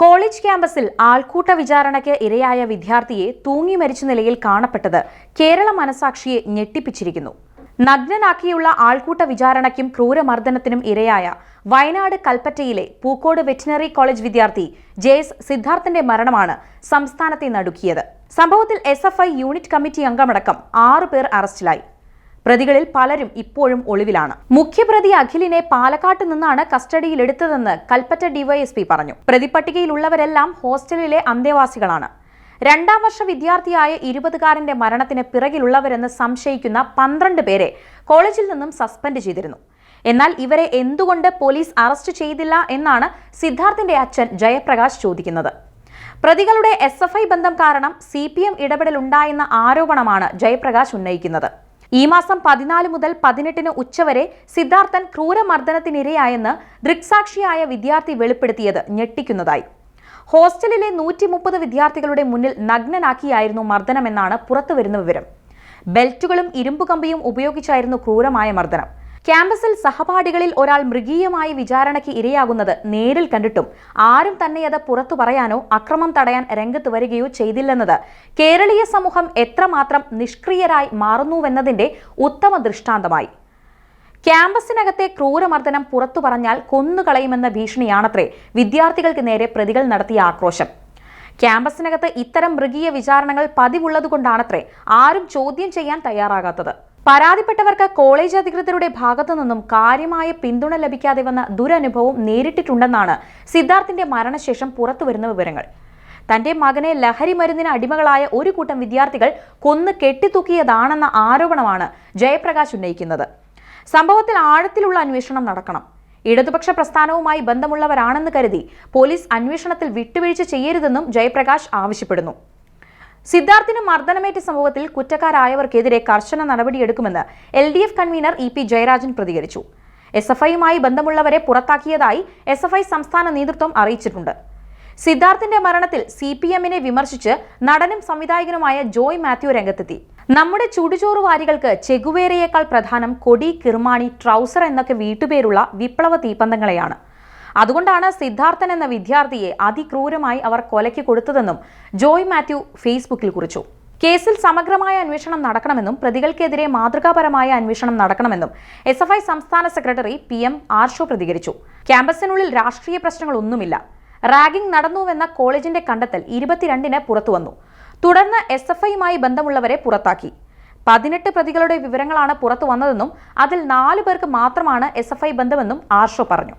College ക്യാമ്പസിൽ ആൾക്കൂട്ട വിചാരണയ്ക്ക് ഇരയായ വിദ്യാർത്ഥിയെ തൂങ്ങി മരിച്ച നിലയിൽ കാണപ്പെട്ടത് കേരള മനസാക്ഷിയെ ഞെട്ടിപ്പിച്ചിരിക്കുന്നു. നഗ്നനാക്കിയുള്ള ആൾക്കൂട്ട വിചാരണയ്ക്കും ക്രൂരമർദ്ദനത്തിനും ഇരയായ വയനാട് കൽപ്പറ്റയിലെ പൂക്കോട് വെറ്റിനറി കോളേജ് വിദ്യാർത്ഥി ജെ എസ് സിദ്ധാർത്ഥന്റെ മരണമാണ് സംസ്ഥാനത്തെ നടുക്കിയത്. സംഭവത്തിൽ എസ് യൂണിറ്റ് കമ്മിറ്റി അംഗമടക്കം ആറു പേർ അറസ്റ്റിലായി. പ്രതികളിൽ പലരും ഇപ്പോഴും ഒളിവിലാണ്. മുഖ്യപ്രതി അഖിലിനെ പാലക്കാട്ട് നിന്നാണ് കസ്റ്റഡിയിലെടുത്തതെന്ന് കൽപ്പറ്റ ഡിവൈഎസ്പി പറഞ്ഞു. പ്രതിപട്ടികയിലുള്ളവരെല്ലാം ഹോസ്റ്റലിലെ അന്തേവാസികളാണ്. രണ്ടാം വർഷ വിദ്യാർത്ഥിയായ ഇരുപതുകാരന്റെ മരണത്തിന് പിറകിലുള്ളവരെന്ന് സംശയിക്കുന്ന പന്ത്രണ്ട് പേരെ കോളേജിൽ നിന്നും സസ്പെൻഡ് ചെയ്തിരുന്നു. എന്നാൽ ഇവരെ എന്തുകൊണ്ട് പോലീസ് അറസ്റ്റ് ചെയ്തില്ല എന്നാണ് സിദ്ധാർത്ഥിന്റെ അച്ഛൻ ജയപ്രകാശ് ചോദിക്കുന്നത്. പ്രതികളുടെ എസ് ബന്ധം കാരണം സി പി എം ആരോപണമാണ് ജയപ്രകാശ് ഉന്നയിക്കുന്നത്. ഈ മാസം പതിനാല് മുതൽ പതിനെട്ടിന് ഉച്ചവരെ സിദ്ധാർത്ഥൻ ക്രൂരമർദ്ദനത്തിനിരയായെന്ന് ദൃക്സാക്ഷിയായ വിദ്യാർത്ഥി വെളിപ്പെടുത്തിയത് ഞെട്ടിക്കുന്നതായി. ഹോസ്റ്റലിലെ നൂറ്റി മുപ്പത് വിദ്യാർത്ഥികളുടെ മുന്നിൽ നഗ്നനാക്കിയായിരുന്നു മർദ്ദനമെന്നാണ് പുറത്തുവരുന്ന വിവരം. ബെൽറ്റുകളും ഇരുമ്പുകമ്പിയും ഉപയോഗിച്ചായിരുന്നു ക്രൂരമായ മർദ്ദനം. ക്യാമ്പസിൽ സഹപാഠികളിൽ ഒരാൾ മൃഗീയമായി വിചാരണയ്ക്ക് ഇരയാകുന്നത് നേരിൽ കണ്ടിട്ടും ആരും തന്നെ അത് പുറത്തു പറയാനോ അക്രമം തടയാൻ രംഗത്ത് വരികയോ ചെയ്തില്ലെന്നത് കേരളീയ സമൂഹം എത്രമാത്രം നിഷ്ക്രിയരായി മാറുന്നുവെന്നതിന്റെ ഉത്തമ ദൃഷ്ടാന്തമായി. ക്യാമ്പസിനകത്തെ ക്രൂരമർദ്ദനം പുറത്തു പറഞ്ഞാൽ കൊന്നുകളയുമെന്ന ഭീഷണിയാണത്രേ വിദ്യാർത്ഥികൾക്ക് നേരെ പ്രതികൾ നടത്തിയ ആക്രോശം. ക്യാമ്പസിനകത്ത് ഇത്തരം മൃഗീയ വിചാരണകൾ പതിവുള്ളതുകൊണ്ടാണത്രേ ആരും ചോദ്യം ചെയ്യാൻ തയ്യാറാകാത്തത്. പരാതിപ്പെട്ടവർക്ക് കോളേജ് അധികൃതരുടെ ഭാഗത്തു നിന്നും കാര്യമായ പിന്തുണ ലഭിക്കാതെ വന്ന ദുരനുഭവം നേരിട്ടിട്ടുണ്ടെന്നാണ് സിദ്ധാർത്ഥിന്റെ മരണശേഷം പുറത്തുവരുന്ന വിവരങ്ങൾ. തന്റെ മകനെ ലഹരി മരുന്നിന് അടിമകളായ ഒരു കൂട്ടം വിദ്യാർത്ഥികൾ കൊന്ന് കെട്ടിത്തൂക്കിയതാണെന്ന ആരോപണമാണ് ജയപ്രകാശ് ഉന്നയിക്കുന്നത്. സംഭവത്തിൽ ആഴത്തിലുള്ള അന്വേഷണം നടക്കണം. ഇടതുപക്ഷ പ്രസ്ഥാനവുമായി ബന്ധമുള്ളവരാണെന്ന് കരുതി പോലീസ് അന്വേഷണത്തിൽ വിട്ടുവീഴ്ച ചെയ്യരുതെന്നും ജയപ്രകാശ് ആവശ്യപ്പെടുന്നു. സിദ്ധാർത്ഥിന് മർദ്ദനമേറ്റ സംഭവത്തിൽ കുറ്റക്കാരായവർക്കെതിരെ കർശന നടപടിയെടുക്കുമെന്ന് L D F convenor E P Jayarajan പ്രതികരിച്ചു. എസ് എഫ് ഐയുമായി ബന്ധമുള്ളവരെ പുറത്താക്കിയതായി എസ് എഫ് ഐ സംസ്ഥാന നേതൃത്വം അറിയിച്ചിട്ടുണ്ട്. സിദ്ധാർത്ഥിന്റെ മരണത്തിൽ സി പി എമ്മിനെ വിമർശിച്ച് നടനും സംവിധായകനുമായ ജോയ് മാത്യു രംഗത്തെത്തി. നമ്മുടെ ചുടുചോറ് വാരികൾക്ക് ചെഗുവേരയേക്കാൾ പ്രധാനം കൊടി കിർമാണി ട്രൗസർ എന്നൊക്കെ വീട്ടുപേരുള്ള വിപ്ലവ തീപ്പന്തങ്ങളെയാണ്. അതുകൊണ്ടാണ് സിദ്ധാർത്ഥൻ എന്ന വിദ്യാർത്ഥിയെ അതിക്രൂരമായി അവർ കൊലയ്ക്ക് കൊടുത്തതെന്നും ജോയ് മാത്യു ഫേസ്ബുക്കിൽ കുറിച്ചു. കേസിൽ സമഗ്രമായ അന്വേഷണം നടക്കണമെന്നും പ്രതികൾക്കെതിരെ മാതൃകാപരമായ അന്വേഷണം നടക്കണമെന്നും എസ് എഫ് ഐ സംസ്ഥാന സെക്രട്ടറി പി എം ആർഷോ പ്രതികരിച്ചു. ക്യാമ്പസിനുള്ളിൽ രാഷ്ട്രീയ പ്രശ്നങ്ങളൊന്നുമില്ല. റാഗിംഗ് നടന്നുവെന്ന കോളേജിന്റെ കണ്ടെത്തൽ ഇരുപത്തിരണ്ടിന് പുറത്തുവന്നു. തുടർന്ന് എസ് എഫ് ഐയുമായി ബന്ധമുള്ളവരെ പുറത്താക്കി. പതിനെട്ട് പ്രതികളുടെ വിവരങ്ങളാണ് പുറത്തു വന്നതെന്നും അതിൽ നാലു പേർക്ക് മാത്രമാണ് എസ് എഫ് ഐ ബന്ധമെന്നും ആർഷോ പറഞ്ഞു.